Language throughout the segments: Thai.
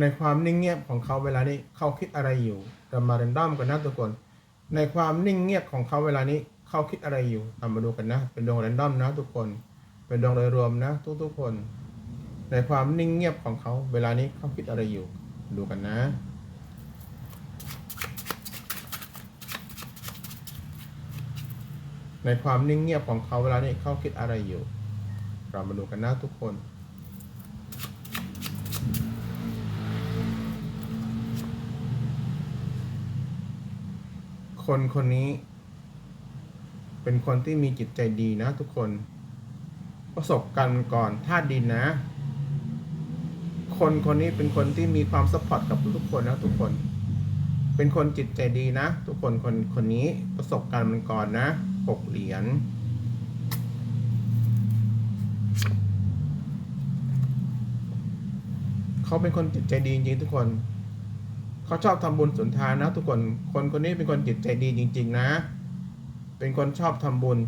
ในความนิ่งเงียบของเขาเวลานี้เขาคิดอะไรอยู่เรามาเรนดอมกันนะทุกคน ในความนิ่งเงียบของเขาเวลานี้เขาคิดอะไรอยู่เรามาดูกันนะ เป็นดวงเรนดอมนะทุกคน เป็นดวงโดยรวมนะ ทุกๆคน ในความนิ่งเงียบของเขาเวลานี้เขาคิดอะไรอยู่ ดูกันนะในความนิ่งเงียบของเขาเวลานี้เขาคิดอะไรอยู่ เรามาดูกันนะทุกคน คนคนนี้ เป็นคนที่มีจิตใจดีนะทุกคน ประสบการณ์ก่อนธาตุดินนะ คนคนนี้เป็นคนที่มีความสปอร์ตกับทุกๆคนนะทุกคน เป็นคนจิตใจดีนะ ทุกคนคนคนนี้ประสบการณ์มันก่อนนะหกเหรียญเขาเป็นคนจิตใจดีจริงๆทุกคน เขาชอบทำบุญสุนทานนะ ทุกคนคนคนนี้เป็นคนจิตใจดีจริง ๆ นะ เป็นคนชอบทำบุญ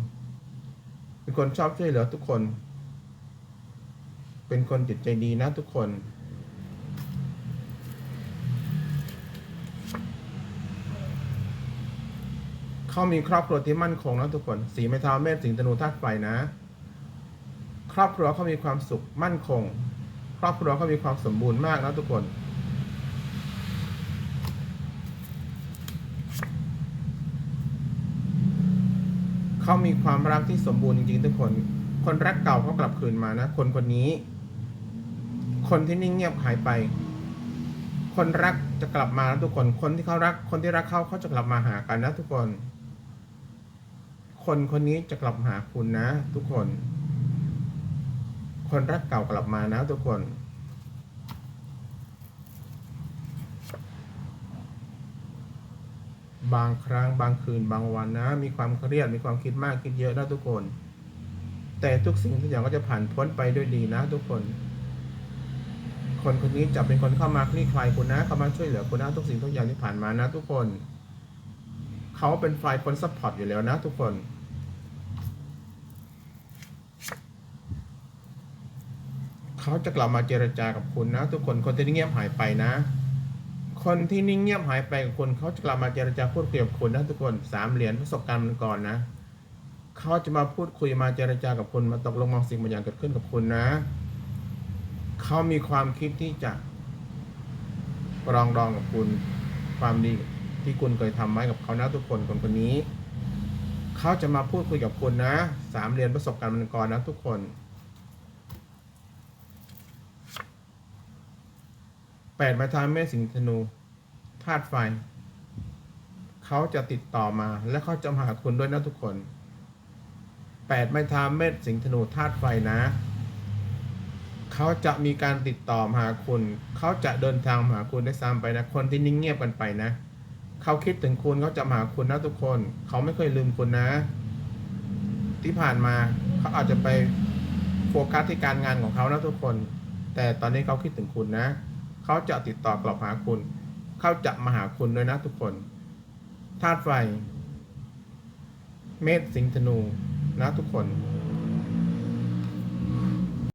เป็นคนชอบช่วยเหลือทุกคน เป็นคนจิตใจดีนะ ทุกคนเขามีครอบครัวที่มั่นคงนะทุกคน สีไม้เท้าเมษสิงห์ธนูธาตุไฟนะ ครอบครัวเขามีความสุขมั่นคง ครอบครัวเขามีความสมบูรณ์มากนะทุกคน เขามีความรักที่สมบูรณ์จริงๆทุกคน คนรักเก่าเขากลับคืนมานะ คนคนนี้ คนที่นิ่งเงียบหายไป คนรักจะกลับมานะทุกคน คนที่เขารัก คนที่รักเขาเขาจะกลับมาหากันนะทุกคน คนคนนี้จะกลับหาคุณนะ ทุกคน คนรักเก่ากลับมานะ ทุกคน บางครั้งบางคืนบางวันนะ มีความเครียดมีความคิดมากคิดเยอะนะทุกคน แต่ทุกสิ่งทุกอย่างก็จะผ่านพ้นไปด้วยดีนะ ทุกคน คนคนนี้จะเป็นคนเข้ามาคลี่คลายคุณนะเข้ามาช่วยเหลือคุณนะทุกสิ่งทุกอย่างที่ผ่านมานะ ทุกคน เขาเป็นฝ่ายคนซัพพอร์ตอยู่แล้วนะ ทุกคนเขาจะกลับมาเจรจากับคุณนะ ทุกคนคนที่เงียบหายไปนะ คนที่นิ่งเงียบหายไปกับคุณเขาจะกลับมาเจรจาพูดคุยกับคุณนะทุกคนสามเหรียญประสบการณ์มันก่อนนะเขาจะมาพูดคุยมาเจรจากับคุณมาตกลงมองสิ่งบางอย่างเกิดขึ้นกับคุณนะเขามีความคิดที่จะรองดองกับคุณความดีที่คุณเคยทำไว้กับเขานะทุกคนคนคนนี้เขาจะมาพูดคุยกับคุณนะสามเหรียญประสบการณ์มันก่อนนะทุกคน แปดไม้ท้าแม่สิงธนูธาตุไฟ เขาจะติดต่อมาและเขาจะหาคุณด้วยนะทุกคนแปดไม้เท้าเม็ดสิงธนูธาตุไฟนะ เขาจะมีการติดต่อมาหาคุณ เขาจะเดินทางมาหาคุณได้ซ้ำไปนะ คนที่นิ่งเงียบกันไปนะ เขาคิดถึงคุณเขาจะมาหาคุณนะทุกคน เขาไม่เคยลืมคุณนะ ที่ผ่านมาเขาอาจจะไปโฟกัสที่การงานของเขานะทุกคน แต่ตอนนี้เขาคิดถึงคุณนะ เขาจะติดต่อกลับหาคุณ เขาจะมาหาคุณด้วยนะทุกคน ธาตุไฟ เมษสิงธนูนะทุกคน